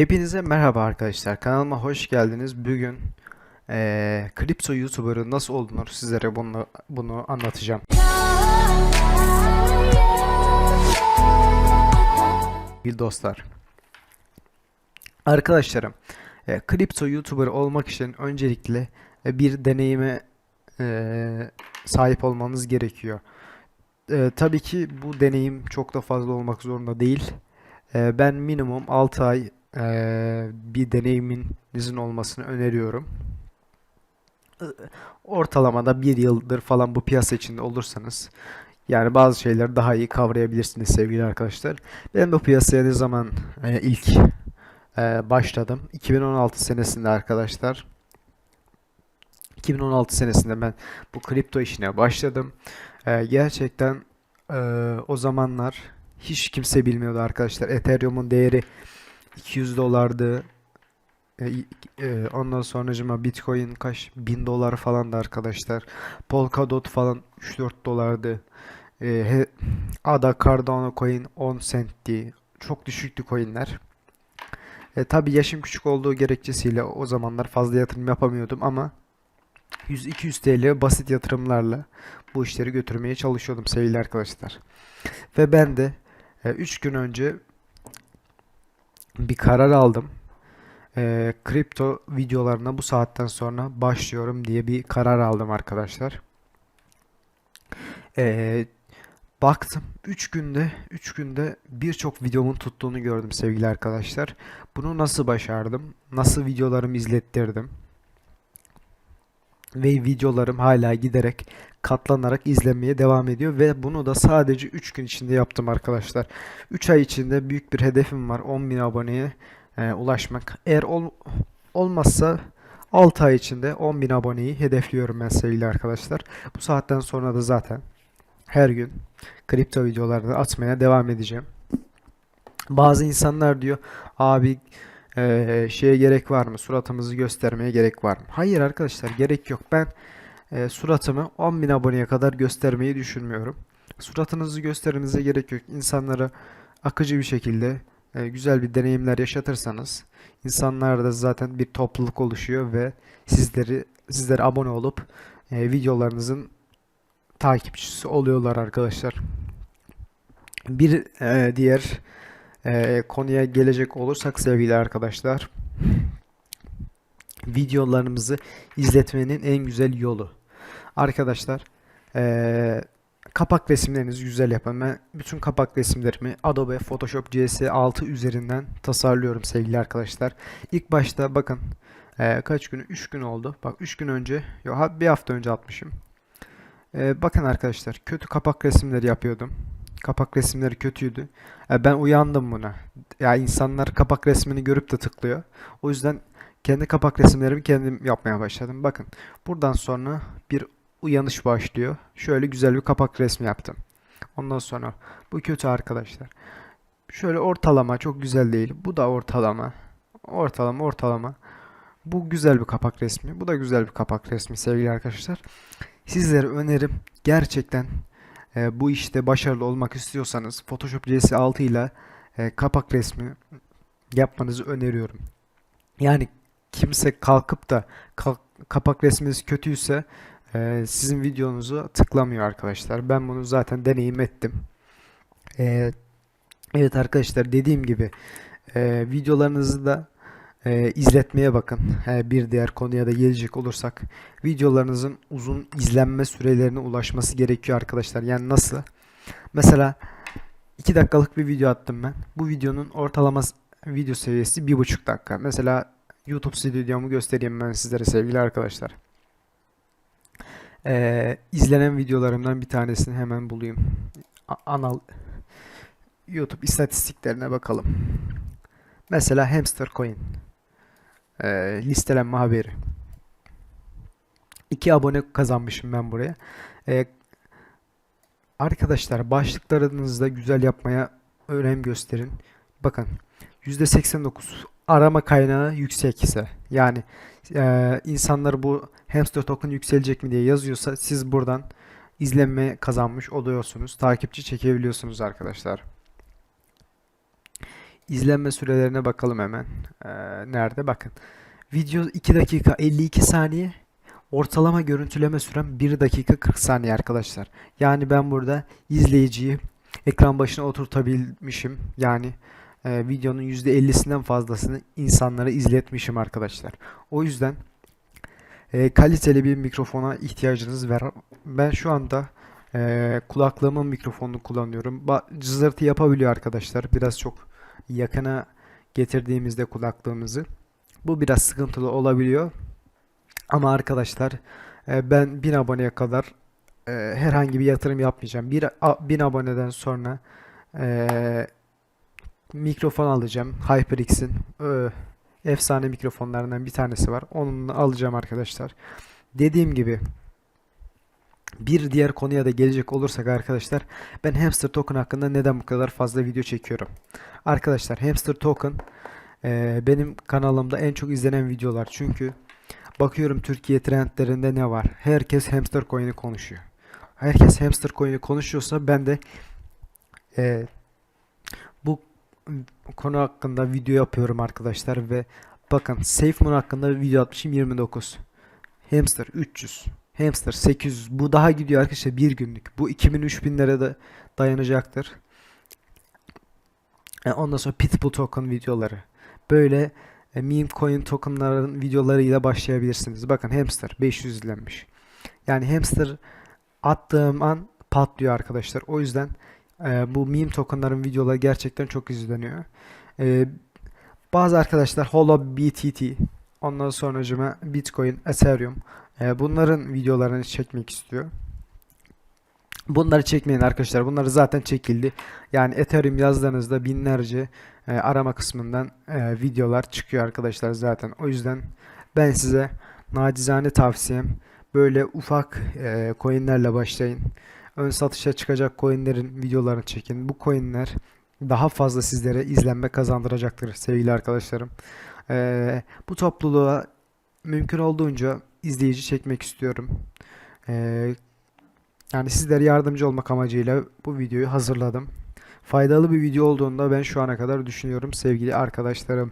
Hepinize merhaba arkadaşlar. Kanalıma hoş geldiniz. Bugün eee kripto YouTuber'ı nasıl olunur sizlere bunu bunu anlatacağım. Bir dostlar. Arkadaşlarım, e, kripto YouTuber olmak için öncelikle e, bir deneyime e, sahip olmanız gerekiyor. E, tabii ki bu deneyim çok da fazla olmak zorunda değil. E, ben minimum 6 ay e, bir deneyiminizin olmasını öneriyorum. Ortalamada bir yıldır falan bu piyasa içinde olursanız yani bazı şeyleri daha iyi kavrayabilirsiniz sevgili arkadaşlar. Ben bu piyasaya ne zaman e, ilk e, başladım? 2016 senesinde arkadaşlar. 2016 senesinde ben bu kripto işine başladım. E, gerçekten e, o zamanlar hiç kimse bilmiyordu arkadaşlar. Ethereum'un değeri 200 dolardı. E, e, ondan sonracıma Bitcoin kaç? 1000 dolar falan da arkadaşlar. Polkadot falan 3-4 dolardı. E, he- ADA Cardano coin 10 centti. Çok düşüktü coinler. E, tabii yaşım küçük olduğu gerekçesiyle o zamanlar fazla yatırım yapamıyordum ama 100-200 TL basit yatırımlarla bu işleri götürmeye çalışıyordum sevgili arkadaşlar. Ve ben de 3 gün önce bir karar aldım. E, kripto videolarına bu saatten sonra başlıyorum diye bir karar aldım arkadaşlar. E, baktım 3 günde 3 günde birçok videomun tuttuğunu gördüm sevgili arkadaşlar. Bunu nasıl başardım? Nasıl videolarımı izlettirdim? Ve videolarım hala giderek katlanarak izlenmeye devam ediyor ve bunu da sadece 3 gün içinde yaptım arkadaşlar. 3 ay içinde büyük bir hedefim var 10.000 aboneye e, ulaşmak. Eğer ol- olmazsa 6 ay içinde 10.000 aboneyi hedefliyorum ben sevgili arkadaşlar. Bu saatten sonra da zaten her gün kripto videolarını atmaya devam edeceğim. Bazı insanlar diyor abi e, şeye gerek var mı? Suratımızı göstermeye gerek var mı? Hayır arkadaşlar gerek yok. Ben e, suratımı 10.000 aboneye kadar göstermeyi düşünmüyorum. Suratınızı göstermenize gerek yok. İnsanlara akıcı bir şekilde e, güzel bir deneyimler yaşatırsanız insanlarda zaten bir topluluk oluşuyor ve sizleri sizlere abone olup e, videolarınızın takipçisi oluyorlar arkadaşlar. Bir e, diğer e, konuya gelecek olursak sevgili arkadaşlar, videolarımızı izletmenin en güzel yolu. Arkadaşlar, e, kapak resimlerinizi güzel yapın. Ben bütün kapak resimlerimi Adobe Photoshop CS6 üzerinden tasarlıyorum sevgili arkadaşlar. İlk başta bakın e, kaç gün? 3 gün oldu. Bak 3 gün önce, yok bir hafta önce atmışım. E, bakın arkadaşlar kötü kapak resimleri yapıyordum. Kapak resimleri kötüydü. E, ben uyandım buna. Ya insanlar kapak resmini görüp de tıklıyor. O yüzden kendi kapak resimlerimi kendim yapmaya başladım. Bakın buradan sonra bir uyanış başlıyor. Şöyle güzel bir kapak resmi yaptım. Ondan sonra bu kötü arkadaşlar. Şöyle ortalama çok güzel değil. Bu da ortalama. Ortalama ortalama. Bu güzel bir kapak resmi. Bu da güzel bir kapak resmi sevgili arkadaşlar. Sizlere önerim gerçekten e, bu işte başarılı olmak istiyorsanız Photoshop CS6 ile e, kapak resmi yapmanızı öneriyorum. Yani kimse kalkıp da kalk- kapak resminiz kötüyse e, sizin videonuzu tıklamıyor arkadaşlar. Ben bunu zaten deneyim ettim. E, evet arkadaşlar dediğim gibi e, videolarınızı da e, izletmeye bakın. E, bir diğer konuya da gelecek olursak videolarınızın uzun izlenme sürelerine ulaşması gerekiyor arkadaşlar. Yani nasıl? Mesela 2 dakikalık bir video attım ben. Bu videonun ortalama video seviyesi 1,5 dakika. Mesela YouTube stüdyomu göstereyim ben sizlere sevgili arkadaşlar. E, izlenen videolarımdan bir tanesini hemen bulayım. A- Anal YouTube istatistiklerine bakalım. Mesela Hamster Coin e, listelenme haberi. 2 abone kazanmışım ben buraya. E, arkadaşlar başlıklarınızda güzel yapmaya önem gösterin. Bakın %89 arama kaynağı yüksekse yani e, insanlar bu hamster token yükselecek mi diye yazıyorsa siz buradan izlenme kazanmış oluyorsunuz. Takipçi çekebiliyorsunuz arkadaşlar. İzlenme sürelerine bakalım hemen. Ee, nerede? Bakın. Video 2 dakika 52 saniye. Ortalama görüntüleme sürem 1 dakika 40 saniye arkadaşlar. Yani ben burada izleyiciyi ekran başına oturtabilmişim. Yani e, videonun %50'sinden fazlasını insanlara izletmişim arkadaşlar. O yüzden e, kaliteli bir mikrofona ihtiyacınız var. Ben şu anda e, kulaklığımın mikrofonunu kullanıyorum. Ba- cızırtı yapabiliyor arkadaşlar. Biraz çok yakına getirdiğimizde kulaklığımızı. Bu biraz sıkıntılı olabiliyor. Ama arkadaşlar e, ben 1000 aboneye kadar e, herhangi bir yatırım yapmayacağım. Bir, a- 1000 aboneden sonra e, mikrofon alacağım. HyperX'in efsane mikrofonlarından bir tanesi var. Onu alacağım arkadaşlar. Dediğim gibi bir diğer konuya da gelecek olursak arkadaşlar ben Hamster Token hakkında neden bu kadar fazla video çekiyorum? Arkadaşlar Hamster Token e, benim kanalımda en çok izlenen videolar çünkü bakıyorum Türkiye trendlerinde ne var? Herkes hamster coin'i konuşuyor. Herkes hamster coin'i konuşuyorsa ben de e, bu konu hakkında video yapıyorum arkadaşlar ve bakın SafeMoon hakkında video atmışım 29. Hamster 300. Hamster 800. Bu daha gidiyor arkadaşlar bir günlük. Bu 2000-3000 lira da dayanacaktır. E, ondan sonra Pitbull token videoları. Böyle e, meme coin tokenların videolarıyla başlayabilirsiniz. Bakın hamster 500 izlenmiş. Yani hamster attığım an patlıyor arkadaşlar. O yüzden e, bu meme tokenların videoları gerçekten çok izleniyor. E, bazı arkadaşlar Holo BTT, ondan sonracıma Bitcoin, Ethereum e, bunların videolarını çekmek istiyor. Bunları çekmeyin arkadaşlar. Bunları zaten çekildi. Yani Ethereum yazdığınızda binlerce e, arama kısmından e, videolar çıkıyor arkadaşlar zaten. O yüzden ben size nacizane tavsiyem böyle ufak e, coinlerle başlayın. Ön satışa çıkacak coinlerin videolarını çekin. Bu coinler daha fazla sizlere izlenme kazandıracaktır sevgili arkadaşlarım. E, bu topluluğa mümkün olduğunca izleyici çekmek istiyorum. E, yani sizlere yardımcı olmak amacıyla bu videoyu hazırladım. Faydalı bir video olduğunda ben şu ana kadar düşünüyorum sevgili arkadaşlarım.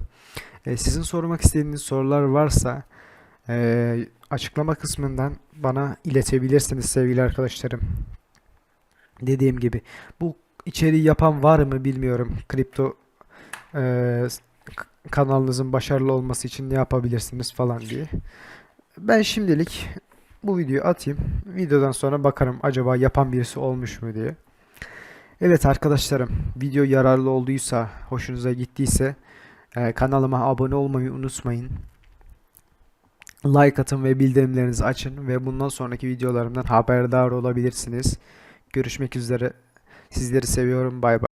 E, sizin sormak istediğiniz sorular varsa e, açıklama kısmından bana iletebilirsiniz sevgili arkadaşlarım. Dediğim gibi bu içeriği yapan var mı bilmiyorum. Kripto e, kanalınızın başarılı olması için ne yapabilirsiniz falan diye. Ben şimdilik bu videoyu atayım. Videodan sonra bakarım acaba yapan birisi olmuş mu diye. Evet arkadaşlarım, video yararlı olduysa, hoşunuza gittiyse e, kanalıma abone olmayı unutmayın. Like atın ve bildirimlerinizi açın ve bundan sonraki videolarımdan haberdar olabilirsiniz. Görüşmek üzere. Sizleri seviyorum. Bay bay.